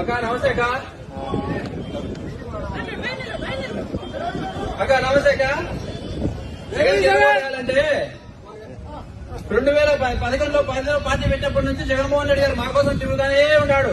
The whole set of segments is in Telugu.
అక్క నమస్తే అక్క. అక్క నమస్తే అక్క. జగన్ రెండు వేల పదకొండులో పదిలో పార్టీ పెట్టినప్పటి నుంచి జగన్మోహన్ రెడ్డి గారు మా కోసం తిరుగుతానే ఉన్నాడు.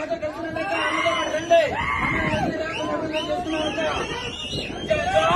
మాట మాతో కలిసినట్టు రండి అభివృద్ధి